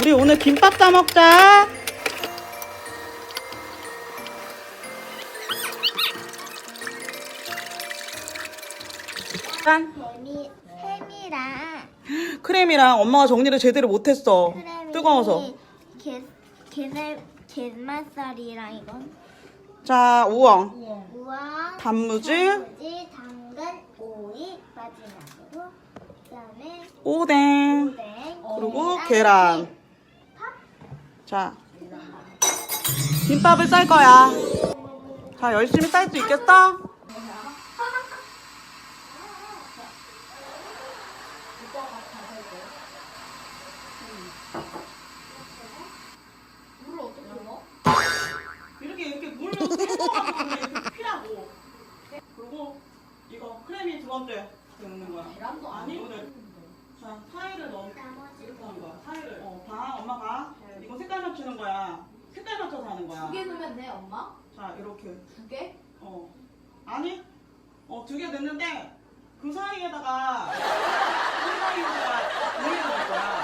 우리 오늘 김밥 싸 먹자. 짠. 햄이 햄이랑 크림이랑 엄마가 정리를 제대로 못했어. 뜨거워서. 게 게살 게맛살이랑 이건 자, 우엉, 우와 단무지, 단무지 당근 오이 마지막으로 그다음에 오뎅, 오뎅 그리고 계란. 자, 김밥을 쌀 거야. 자, 열심히 쌀 수 있겠어? 이렇게 이렇게 물로 섞어가지고 이렇게 피라고. 그리고 이거 크림이 두 번째 넣는 거야. 계란도 아니 오늘. 자 사이를 넣어. 이렇게 하는 거야. 사이를. 어, 봐. 엄마 봐. 이거 색깔 맞추는 거야. 색깔 맞춰서 하는 거야. 두 개 넣으면 돼, 엄마? 자 이렇게. 두 개? 어. 아니? 어, 두 개 넣는데 그 사이에다가 그 사이에다가 물을 넣을 거야.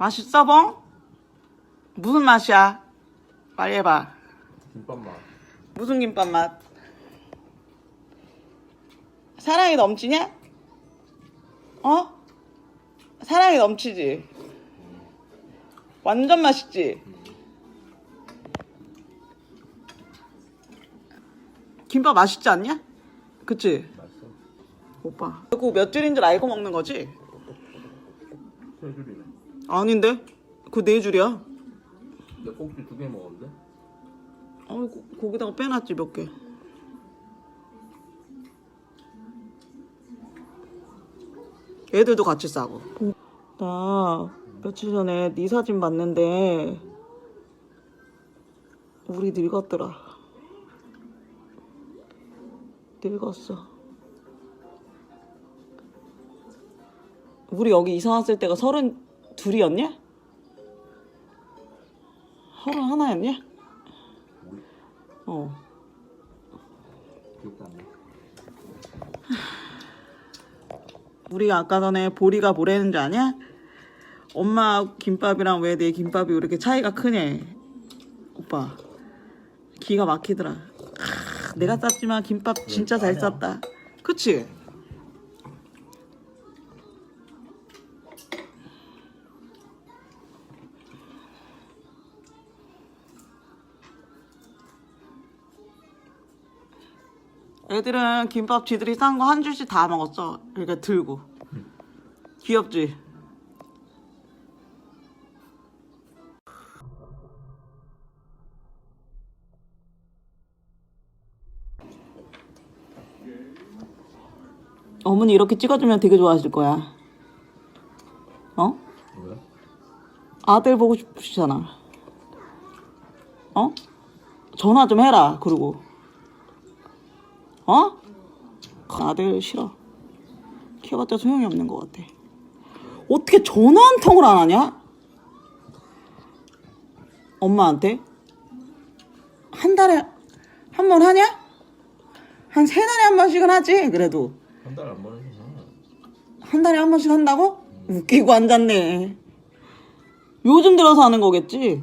맛있어, 봉? 무슨 맛이야? 빨리 해봐. 김밥 맛. 무슨 김밥 맛? 사랑이 넘치냐? 어? 사랑이 넘치지? 완전 맛있지? 김밥 맛있지 않냐? 그치? 맛있어. 오빠. 그거 몇 줄인 줄 알고 먹는 거지? 세 줄이네. 아닌데? 그거 네 줄이야. 내 꼭지 두 개 먹었는데? 아이고, 거기다가 빼놨지, 몇 개. 애들도 같이 싸고. 나 며칠 전에 네 사진 봤는데 우리 늙었더라. 늙었어. 우리 여기 이사 왔을 때가 서른 둘이었냐? 서른 하나였냐? 어. 우리가 아까 전에 보리가 뭐라는지 아냐? 엄마 김밥이랑 왜 내 김밥이 이렇게 차이가 크냐? 오빠 기가 막히더라. 아, 내가 쌌지만 김밥 진짜 잘 쌌다. 그치? 애들은 김밥 지들이 싼 거 한 줄씩 다 먹었어. 그러니까 들고. 귀엽지? 어머니 이렇게 찍어주면 되게 좋아하실 거야. 어? 왜? 아들 보고 싶으시잖아. 어? 전화 좀 해라. 그리고 어? 아들 싫어. 키워봤자 소용이 없는 것 같아. 어떻게 전화 한 통을 안 하냐? 엄마한테? 한 달에 한 번 하냐? 한 세 달에 한 번씩은 하지. 그래도 한달안 보내서 한 달에 한 번씩 한다고? 웃기고 앉았네. 요즘 들어서 하는 거겠지?